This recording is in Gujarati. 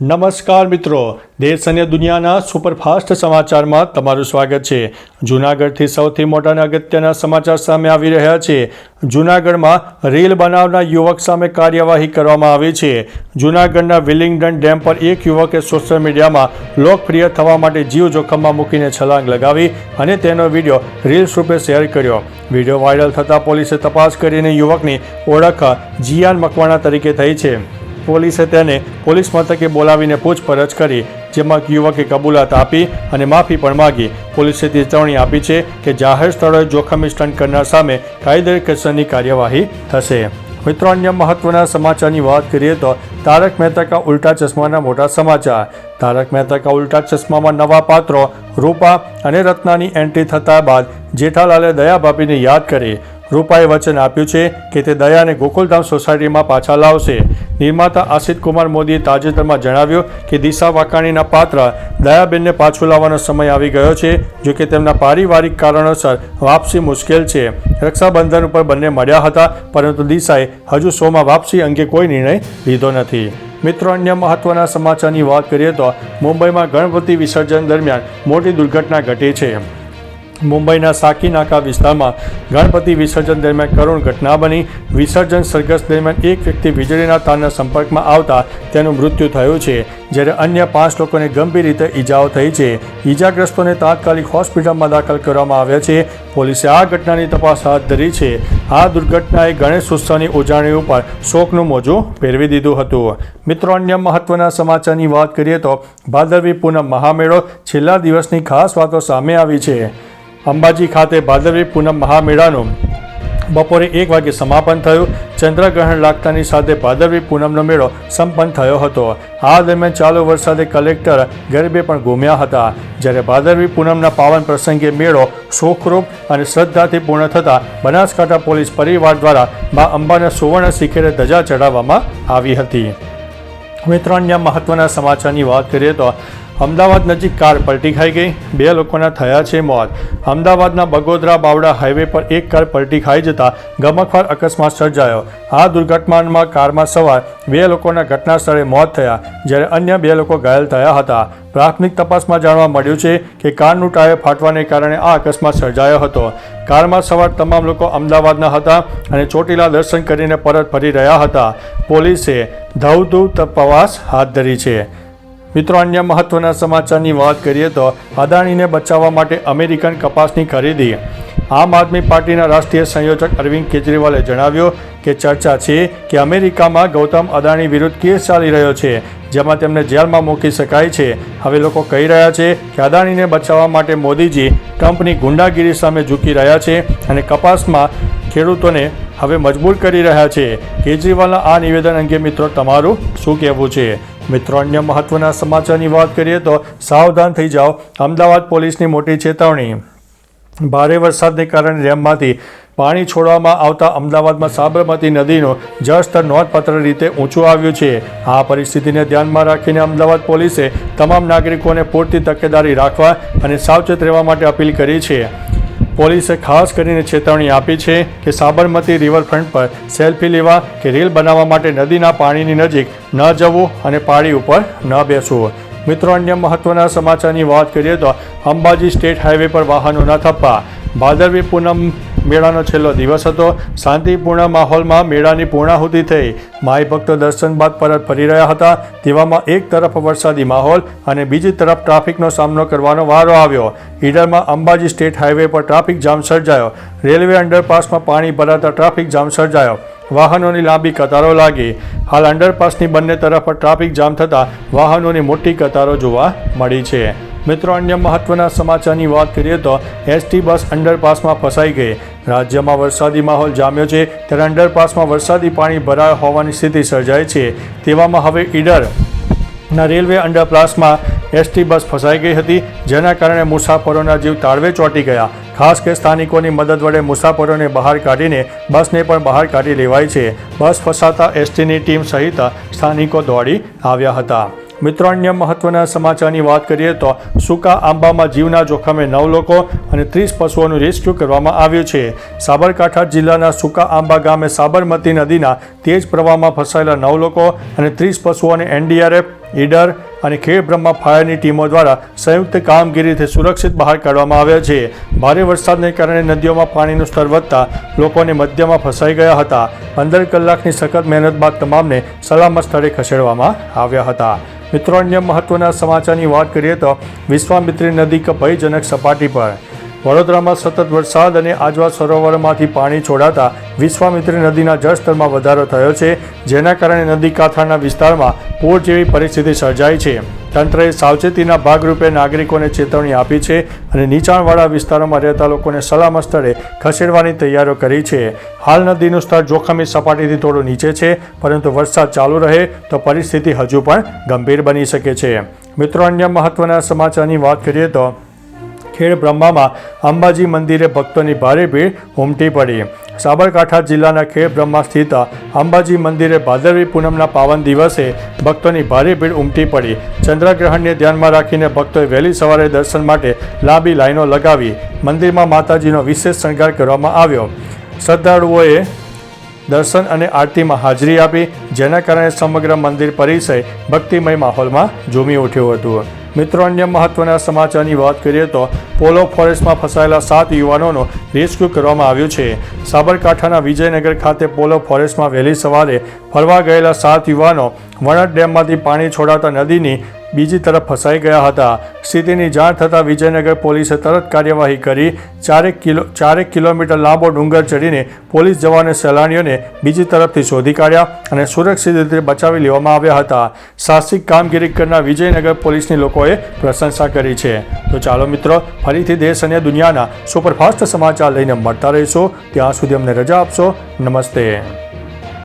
નમસ્કાર મિત્રો. દેશ અને દુનિયાના સુપરફાસ્ટ સમાચારમાં તમારું સ્વાગત છે. જૂનાગઢથી સૌથી મોટા અગત્યના સમાચાર સામે આવી રહ્યા છે. જૂનાગઢમાં રીલ બનાવનાર યુવક સામે કાર્યવાહી કરવામાં આવી છે. જૂનાગઢના વિલિંગડન ડેમ પર એક યુવકે સોશિયલ મીડિયામાં લોકપ્રિય થવા માટે જીવ જોખમમાં મૂકીને છલાંગ લગાવી અને તેનો વીડિયો રીલ્સ રૂપે શેર કર્યો. વીડિયો વાયરલ થતાં પોલીસે તપાસ કરીને યુવકની ઓળખ જીયાન મકવાણા તરીકે થઈ છે. પોલીસે તેને પોલીસ મથકે બોલાવીને પૂછપરછ કરી, જેમાં યુવકે કબૂલાત આપી અને માફી પણ માગી. પોલીસે ચેતવણી આપી છે કે જાહેર સ્થળોએ જોખમી સ્ટન્ટ કરનાર સામે કાયદેસરની કાર્યવાહી થશે. મિત્રો, અન્ય મહત્વના સમાચારની વાત કરીએ તો તારક મહેતા કા ઉલ્ટા ચશ્માના મોટા સમાચાર. તારક મહેતા કા ઉલ્ટા ચશ્મામાં નવા પાત્રો, રૂપા અને રત્નાની એન્ટ્રી થતા બાદ જેઠાલાલે દયા ભાભીને યાદ કરી. રૂપાએ વચન આપ્યું છે કે તે દયાને ગોકુલધામ સોસાયટીમાં પાછા લાવશે. નિર્માતા આશિત કુમાર મોદીએ તાજેતરમાં જણાવ્યું કે દિશા વાકાણીના પાત્ર દયાબેનને પાછું લાવવાનો સમય આવી ગયો છે, જો કે તેમના પારિવારિક કારણોસર વાપસી મુશ્કેલ છે. રક્ષાબંધન ઉપર બંને મળ્યા હતા, પરંતુ દિશાએ હજુ શોમાં વાપસી અંગે કોઈ નિર્ણય લીધો નથી. મિત્રો, અન્ય મહત્વના સમાચારની વાત કરીએ તો મુંબઈમાં ગણપતિ વિસર્જન દરમિયાન મોટી દુર્ઘટના ઘટી છે. મુંબઈના સાકીનાકા વિસ્તારમાં ગણપતિ વિસર્જન દરમિયાન કરુણ ઘટના બની. વિસર્જન સરઘસ દરમિયાન એક વ્યક્તિ વીજળીના તારના સંપર્કમાં આવતા તેનું મૃત્યુ થયું છે, જ્યારે અન્ય પાંચ લોકોને ગંભીર રીતે ઈજાઓ થઈ છે. ઈજાગ્રસ્તોને તાત્કાલિક હોસ્પિટલમાં દાખલ કરવામાં આવ્યા છે. પોલીસે આ ઘટનાની તપાસ હાથ ધરી છે. આ દુર્ઘટનાએ ગણેશ ઉત્સવની ઉજવણી ઉપર શોકનું મોજું પહેરવી દીધું હતું. મિત્રો, અન્ય મહત્વના સમાચારની વાત કરીએ તો ભાદરવી પૂનમ મહામેળો છેલ્લા દિવસની ખાસ વાતો સામે આવી છે. અંબાજી ખાતે ભાદરવી પૂનમ મહામેળાનું બપોરે એક વાગે સમાપન થયું. ચંદ્રગ્રહણ લાગતાની સાથે ભાદરવી પૂનમનો મેળો સંપન્ન થયો હતો. આ દરમિયાન ચાલુ વરસાદે કલેક્ટર ગરબે પણ ઘૂમ્યા હતા. જ્યારે ભાદરવી પૂનમના પાવન પ્રસંગે મેળો શોખરૂપ અને શ્રદ્ધાથી પૂર્ણ થતાં બનાસકાંઠા પોલીસ પરિવાર દ્વારા મા અંબાના સુવર્ણ શિખરે ધજા ચઢાવવામાં આવી હતી. મિત્રો, અન્ય મહત્વના સમાચારની વાત કરીએ તો અમદાવાદ નજીક કાર પલટી ખાઈ ગઈ. બે લોકોના થયા છે મોત. અમદાવાદના બગોદરા બાવડા હાઈવે પર એક કાર પલટી ખાઈ જતા ગમખવાર અકસ્માત સર્જાયો. આ દુર્ઘટનામાં કારમાં સવાર બે લોકોના ઘટના સ્થળે મોત થયા, જ્યારે અન્ય બે લોકો ઘાયલ થયા હતા. પ્રાથમિક તપાસમાં જાણવા મળ્યું છે કે કારનું ટાયર ફાટવાને કારણે આ અકસ્માત સર્જાયો હતો. કારમાં સવાર તમામ લોકો અમદાવાદના હતા અને ચોટીલા દર્શન કરીને પરત ફરી રહ્યા હતા. પોલીસે ધવધૂ તપાસ હાથ ધરી છે. મિત્રો, અન્ય મહત્વના સમાચારની વાત કરીએ તો અદાણીને બચાવવા માટે અમેરિકન કપાસની ખરીદી. આમ આદમી પાર્ટીના રાષ્ટ્રીય સંયોજક અરવિંદ કેજરીવાલે જણાવ્યું કે ચર્ચા છે કે અમેરિકામાં ગૌતમ અદાણી વિરુદ્ધ કેસ ચાલી રહ્યો છે, જેમાં તેમને જેલમાં મૂકી શકાય છે. હવે લોકો કહી રહ્યા છે કે અદાણીને બચાવવા માટે મોદીજી ટ્રમ્પની ગુંડાગીરી સામે ઝૂકી રહ્યા છે અને કપાસમાં ખેડૂતોને હવે મજબૂર કરી રહ્યા છે. કેજરીવાલના આ નિવેદન અંગે મિત્રો, તમારું શું કહેવું છે? મિત્રો, અન્ય મહત્વના સમાચારની વાત કરીએ તો સાવધાન થઈ જાઓ. અમદાવાદ પોલીસની મોટી ચેતવણી. ભારે વરસાદને કારણે ડેમમાંથી પાણી છોડવામાં આવતા અમદાવાદમાં સાબરમતી નદીનું જળસ્તર નોંધપાત્ર રીતે ઊંચું આવ્યું છે. આ પરિસ્થિતિને ધ્યાનમાં રાખીને અમદાવાદ પોલીસે તમામ નાગરિકોને પૂરતી તકેદારી રાખવા અને સાવચેત રહેવા માટે અપીલ કરી છે. પોલીસે ખાસ કરીને ચેતવણી આપી છે કે સાબરમતી રિવરફ્રન્ટ પર સેલ્ફી લેવા કે રીલ બનાવવા માટે નદીના પાણીની નજીક ન જવું અને પાળી ઉપર ન બેસવું. મિત્રો, અન્ય મહત્વના સમાચારની વાત કરીએ તો અંબાજી સ્ટેટ હાઈવે પર વાહનોના થપ્પા. ભાદરવી પૂનમ મેળાનો છેલ્લો દિવસ હતો. શાંતિપૂર્ણ માહોલમાં મેળાની પૂર્ણાહુતિ થઈ. માઈ ભક્તો દર્શન બાદ પરત ફરી રહ્યા હતા. તેવામાં એક તરફ વરસાદી માહોલ અને બીજી તરફ ટ્રાફિકનો સામનો કરવાનો વારો આવ્યો. ઈડરમાં અંબાજી સ્ટેટ હાઈવે પર ટ્રાફિક જામ સર્જાયો. રેલવે અંડરપાસમાં પાણી ભરાતા ટ્રાફિક જામ સર્જાયો. વાહનોની લાંબી કતારો લાગી. હાલ અંડરપાસની બંને તરફ ટ્રાફિક જામ થતાં વાહનોની મોટી કતારો જોવા મળી છે. મિત્રો, અન્ય મહત્વના સમાચારની વાત કરીએ તો એસટી બસ અંડરપાસમાં ફસાઈ ગઈ. રાજ્યમાં વરસાદી માહોલ જામ્યો છે, ત્યારે અંડરપાસમાં વરસાદી પાણી ભરાયા હોવાની સ્થિતિ સર્જાઈ છે. તેવામાં હવે ઈડર ના રેલવે અંડરપાસમાં એસટી બસ ફસાઈ ગઈ હતી, જેના કારણે મુસાફરોના જીવ તાળવે ચોંટી ગયા. ખાસ કે સ્થાનિકોની મદદ વડે મુસાફરોને બહાર કાઢીને બસને પણ બહાર કાઢી લેવાઈ છે. બસ ફસાતા એસટીની ટીમ સહિત સ્થાનિકો દોડી આવ્યા હતા. મિત્રો અન્ય મહત્વના સમાચારની વાત કરીએ તો સૂકા આંબામાં જીવના જોખમે નવ લોકો અને ત્રીસ પશુઓનું રેસ્ક્યુ કરવામાં આવ્યું છે. સાબરકાંઠા જિલ્લાના સૂકા આંબા ગામે સાબરમતી નદીના તેજ પ્રવાહમાં ફસાયેલા નવ લોકો અને ત્રીસ પશુઓને એનડીઆરએફ, ઈડર અને ખેડ બ્રહ્મા ફાયરની ટીમો દ્વારા સંયુક્ત કામગીરીથી સુરક્ષિત બહાર કાઢવામાં આવ્યા છે. ભારે વરસાદને કારણે નદીઓમાં પાણીનું સ્તર વધતા લોકોને મધ્યમાં ફસાઈ ગયા હતા. પંદર કલાકની સખત મહેનત બાદ તમામને સલામત સ્થળે ખસેડવામાં આવ્યા હતા. મિત્રો, અન્ય મહત્વના સમાચારની વાત કરીએ તો વિશ્વામિત્રી નદી ભયજનક સપાટી પર. વડોદરામાં સતત વરસાદ અને આજવા સરોવરમાંથી પાણી છોડાતા વિશ્વામિત્રી નદીના જળસ્તરમાં વધારો થયો છે, જેના કારણે નદી કાંઠાના વિસ્તારમાં પૂર જેવી પરિસ્થિતિ સર્જાઈ છે. તંત્રએ સાવચેતીના ભાગરૂપે નાગરિકોને ચેતવણી આપી છે અને નીચાણવાળા વિસ્તારોમાં રહેતા લોકોને સલામત સ્થળે ખસેડવાની તૈયારીઓ કરી છે. હાલ નદીનું સ્તર જોખમી સપાટીથી થોડું નીચે છે, પરંતુ વરસાદ ચાલુ રહે તો પરિસ્થિતિ હજુ પણ ગંભીર બની શકે છે. મિત્રો, અન્ય મહત્વના સમાચારની વાત કરીએ તો ખેડ બ્રહ્મામાં અંબાજી મંદિરે ભક્તોની ભારે ભીડ ઉમટી પડી. સાબરકાંઠા જિલ્લાના ખેડ બ્રહ્મા સ્થિત અંબાજી મંદિરે ભાદરવી પૂનમના પાવન દિવસે ભક્તોની ભારે ભીડ ઉમટી પડી. ચંદ્રગ્રહણને ધ્યાનમાં રાખીને ભક્તોએ વહેલી સવારે દર્શન માટે લાંબી લાઈનો લગાવી મંદિરમાં માતાજીનો વિશેષ શણગાર કરવામાં આવ્યો. શ્રદ્ધાળુઓએ દર્શન અને આરતીમાં હાજરી આપી, જેના કારણે સમગ્ર મંદિર પરિસર ભક્તિમય માહોલમાં ઝૂમી ઉઠ્યું હતું. મિત્રો, અન્ય મહત્વના સમાચારની વાત કરીએ તો પોલો ફોરેસ્ટમાં ફસાયેલા સાત યુવાનોનું રેસ્ક્યુ કરવામાં આવ્યું છે. સાબરકાંઠાના વિજયનગર ખાતે પોલો ફોરેસ્ટમાં વહેલી સવારે ફરવા ગયેલા સાત યુવાનો વણટ ડેમમાંથી પાણી છોડાતા નદીની બીજી તરફ ફસાઈ ગયા હતા. સ્થિતિની જાણ થતાં વિજયનગર પોલીસે તરત કાર્યવાહી કરી. ચારેક કિલો, ચારેક કિલોમીટર લાંબો ડુંગર ચડીને પોલીસ જવાને સહેલાણીઓને બીજી તરફથી શોધી કાઢ્યા અને સુરક્ષિત રીતે બચાવી લેવામાં આવ્યા હતા. સાહસિક કામગીરી કરનાર વિજયનગર પોલીસની લોકોએ પ્રશંસા કરી છે. તો ચાલો મિત્રો, ફરીથી દેશ અને દુનિયાના સુપરફાસ્ટ સમાચાર લઈને મળતા રહીશું. ત્યાં સુધી અમને રજા આપશો. નમસ્તે.